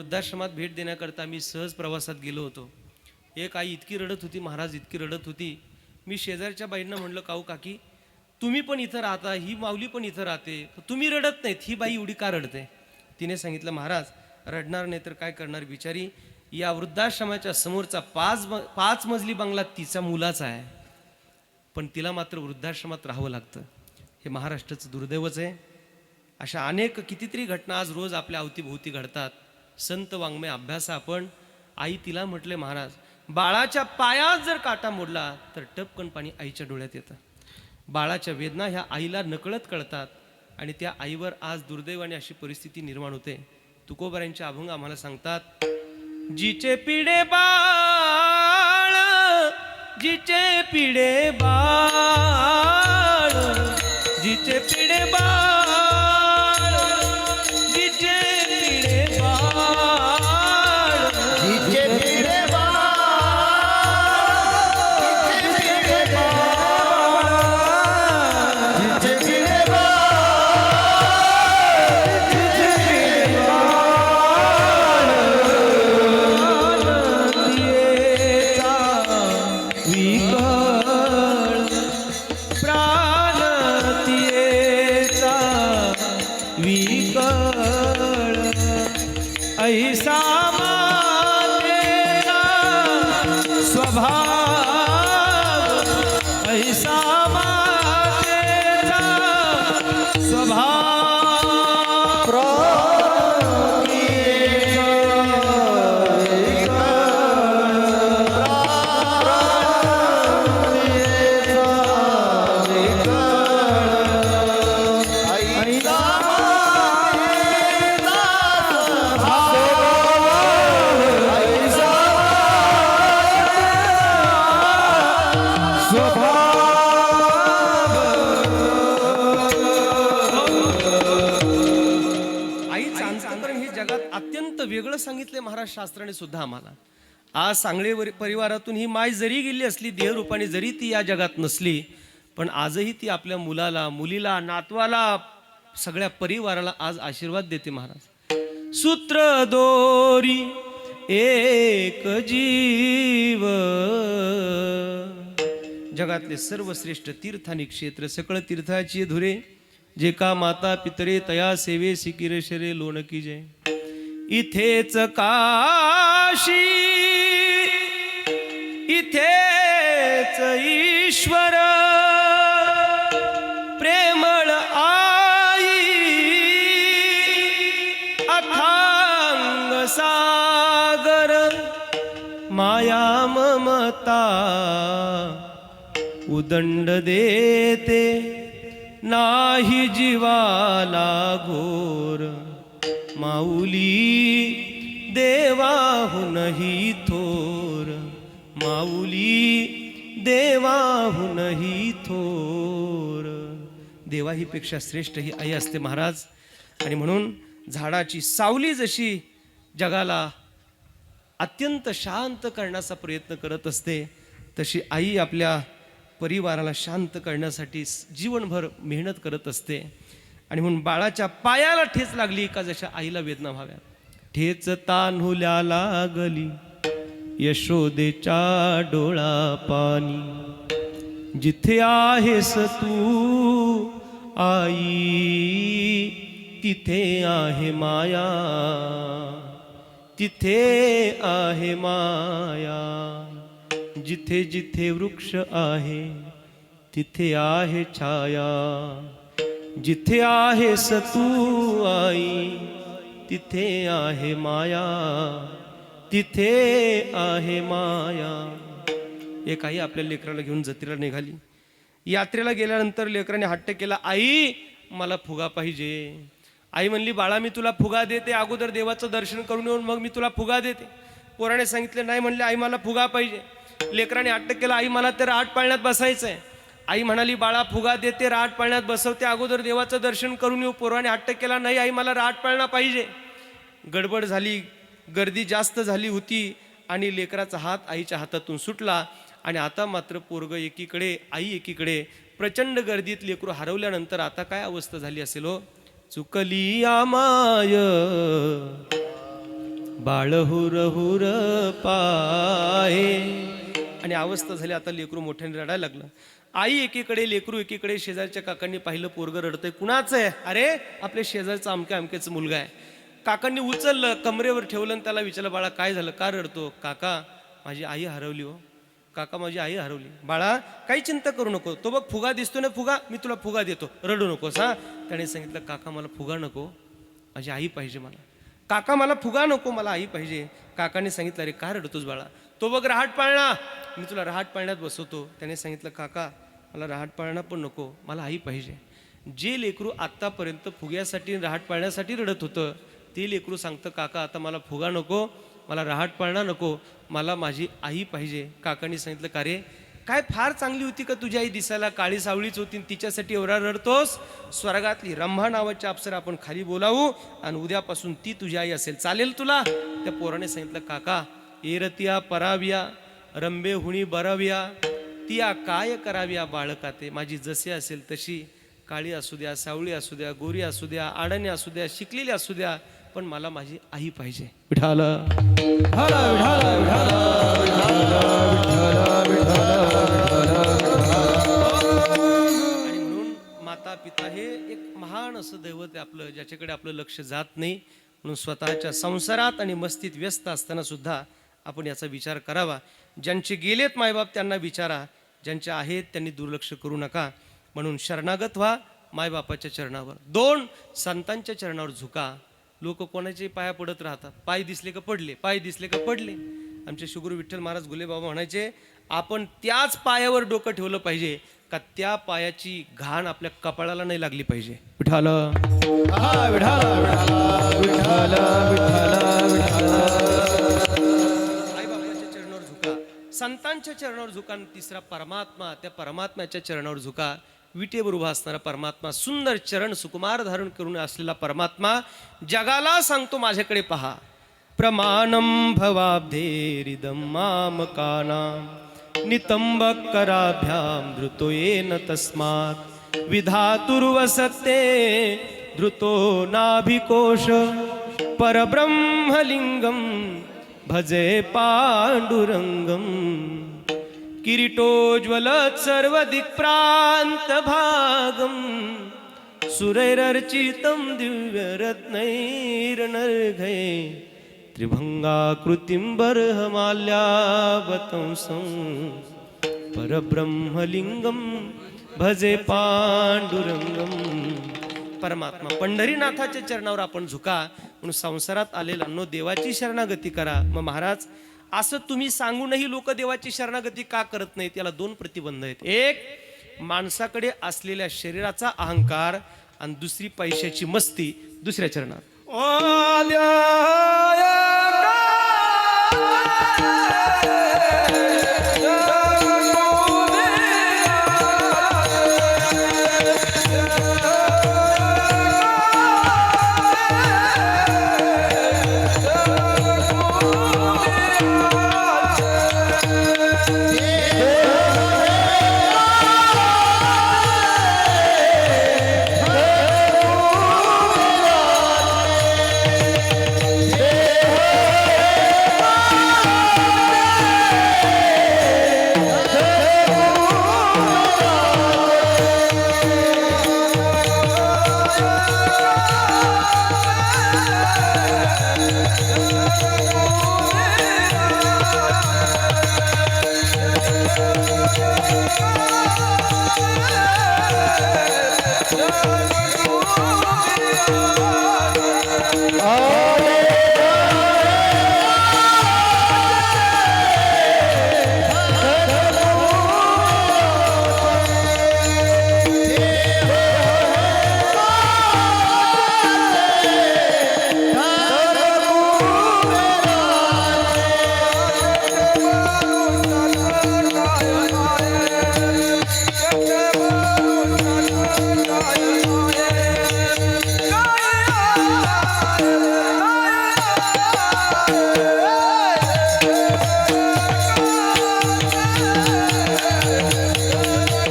वृद्धाश्रमात भेट देण्याकरता मी सहज प्रवासात गेलो होतो. एक आई इतकी रडत होती महाराज इतकी रडत होती. मी शेजारच्या बाईंना म्हणलं काऊ काकी तुम्ही पण इथं राहता ही माऊली पण इथं राहते पण तुम्ही रडत नाहीत ही बाई एवढी का रडते? तिने सांगितलं महाराज रडणार नाही तर काय करणार बिचारी? या वृद्धाश्रमाच्या समोरचा पाच म- पाच मजली बंगला तिचा मुलाचा आहे. पण तिला मात्र वृद्धाश्रमात राहावं लागतं. हे महाराष्ट्राचं दुर्दैवच आहे. अशा अनेक कितीतरी घटना आज रोज आपल्या अवतीभोवती घडतात. संत वाङ्मय अभ्यास आपण आई तिला म्हटले महाराज बाळाच्या पायात जर काटा मोडला तर टपकन पाणी आईच्या डोळ्यात येतं. बाळाच्या वेदना ह्या आईला नकळत कळतात आणि त्या आईवर आज दुर्दैवाने अशी परिस्थिती निर्माण होते. तुकोबऱ्यांचे अभंग आम्हाला सांगतात जिचे पिढे बाळ जिचे पिढे बाळ जिचे पिढे बाळ સ્વભાવ પૈસા वेगळं सांगितलंय महाराज शास्त्राने सुद्धा आम्हाला. आज सांगळे परिवारातून ही माय जरी गेली असली देहरूपाने जरी ती या जगात नसली पण आजही ती आपल्या मुलाला मुलीला नातवाला सगळ्या परिवाराला आज आशीर्वाद देते महाराज. सूत्र दोरी एक जीव. जगातले सर्वश्रेष्ठ तीर्थ आणि क्षेत्र सकळ तीर्थाची धुरे जे का माता पितरे तया सेवे सिकिरे शरे लोणकी जय. इथेच काशी इथेच ईश्वर प्रेमळ आई अथांग सागर माया ममता उदंड देते नाही जीवाला घोर. माऊली देवाहूनही थोर. माऊली देवाहूनही थोर. देवाहीपेक्षा श्रेष्ठ ही आई असते महाराज. आणि म्हणून झाडाची सावली जशी जगाला अत्यंत शांत करण्याचा प्रयत्न करत असते तशी आई आपल्या परिवाराला शांत करण्यासाठी जीवनभर मेहनत करत असते. आणि म्हणून बाळाच्या पायाला ठेच लागली का जशा आईला वेदना व्हाव्या ठेच तान्हुल्या लागली यशोदेच्या डोळा पाणी जिथे आहेस तू आई तिथे आहे माया. तिथे आहे माया. जिथे जिथे वृक्ष आहे तिथे आहे छाया. जिथे आहे सतू आई तिथे आहे माया तिथे आहे माया. एक आई आपल्या लेकराला घेऊन जत्रेला निघाली. यात्रेला गेल्यानंतर लेकराने हट्ट केला आई मला फुगा पाहिजे. आई म्हणली बाळा मी तुला फुगा देते. अगोदर देवाचं दर्शन करून येऊन मग मी तुला फुगा देते. पोराने सांगितले नाही म्हणले आई मला फुगा पाहिजे. लेकराने हट्ट केला आई मला तर आठ पाळण्यात बसायचं आहे आई म्हणाली बाळा फुगा देते राट पाळण्यात बसवते. अगोदर देवाचं दर्शन करून येऊ. पोराने हट्ट केला नाही आई मला राट पाळणा पाहिजे. गडबड झाली गर्दी जास्त झाली होती आणि लेकराचा हात आईच्या हातातून सुटला आणि आता मात्र पोरग एकीकडे आई एकीकडे. प्रचंड गर्दीत लेकरू हरवल्यानंतर आता काय अवस्था झाली असेल हो? चुकली आमाय बाळ हुर हुर पाहे. आणि अवस्था झाली आता लेकरू मोठ्याने रडायला लागलं. आई एकीकडे लेकरू एकीकडे शेजारच्या काकांनी पाहिलं पोरग रडतंय. कुणाचं आहे? अरे आपल्या शेजारचा अमक्या अमक्याचा मुलगा आहे. काकांनी उचललं कमरेवर ठेवलं आणि त्याला विचारलं बाळा काय झालं? का रडतो? काका माझी आई हरवली हो. काका माझी आई हरवली. बाळा काही चिंता करू नको. तो बघ फुगा दिसतो ना फुगा मी तुला फुगा देतो. रडू नकोस हा. त्याने सांगितलं काका मला फुगा नको. माझी आई पाहिजे मला. काका मला फुगा नको मला आई पाहिजे. काकाने सांगितलं अरे का रडतोस बाळा? तो बघ रहाट पाळणा. मी तुला रहाट पाळण्यात बसवतो. त्याने सांगितलं काका मला रहाट पाळणं पण नको मला आई पाहिजे. जे लेकरू आत्तापर्यंत फुग्यासाठी रहाट पाळण्यासाठी रडत होतं ते लेकरू सांगतं काका आता मला फुगा नको मला रहाट पाळणा नको मला माझी आई पाहिजे. काकांनी सांगितलं का रे? काय फार चांगली होती का तुझी आई? दिसायला काळी सावळीच होती आणि तिच्यासाठी एवढा रडतोस? स्वर्गातली रंभा नावाची अप्सरा आपण खाली बोलावू आणि उद्यापासून ती तुझी आई असेल. चालेल तुला? त्या पोराने सांगितलं काका एरतिया पराविया रंबे हुणी बराविया तिया काय कराव्या बाळका ते माझी जशी असेल तशी काळी असू द्या सावळी असू द्या गोरी असू द्या आडणी असू द्या शिकलेली असू द्या पण मला माझी आई पाहिजे. विठाल आणि म्हणून माता पिता हे एक महान असं दैवत आहे आपलं ज्याच्याकडे आपलं लक्ष जात नाही. म्हणून स्वतःच्या संसारात आणि मस्तीत व्यस्त असताना सुद्धा आपण याचा विचार करावा. ज्यांचे गेलेत मायबाप त्यांना विचारा ज्यांचे आहेत त्यांनी दुर्लक्ष करू नका. म्हणून शरणागत व्हा मायबापाच्या चरणावर. दोन संतांच्या चरणावर झुका. लोक कोणाचे पाया पडत राहतात? पाय दिसले का पडले? पाय दिसले का पडले? आमचे शुगुरु विठ्ठल महाराज गुलेबाबा म्हणायचे आपण त्याच पायावर डोकं ठेवलं पाहिजे का त्या पायाची घाण आपल्या कपाळाला नाही लागली पाहिजे. विठाल विठाल विठाल विठाल संतांच्या चरणावर झुका आणि तिसरा परमात्मा त्या परमात्म्याच्या चरणावर झुका. विटेवर उभा असणारा परमात्मा सुंदर चरण सुकुमार धारण करून असलेला परमात्मा जगाला सांगतो माझ्याकडे पहा. प्रमाणम भवाब्धेरिदम नितंब नितंबकराभ्यां धृतो येन तस्मात्. विधातुर्वसते धृतो नाभिकोश परब्रह्मलिंगम भजे पाण्डुरङ्गम् किरीटोज्वलत् सर्वदिक्प्रान्तभागम् सुरैरर्चितं दिव्यरत्नैर्नर्घै त्रिभङ्गाकृतिं बर्हमाल्यावतंसं। परब्रह्मलिङ्गं भजे पाण्डुरङ्गम् परमात्मा. पंढरीनाथाच्या चरणावर आपण झुका म्हणून संसारात आलेला नो देवाची शरणागती करा. मग महाराज असं तुम्ही सांगूनही लोक देवाची शरणागती का करत नाहीत? याला दोन प्रतिबंध आहेत. एक माणसाकडे असलेल्या शरीराचा अहंकार आणि दुसरी पैशाची मस्ती दुसऱ्या चरणात. आल्या.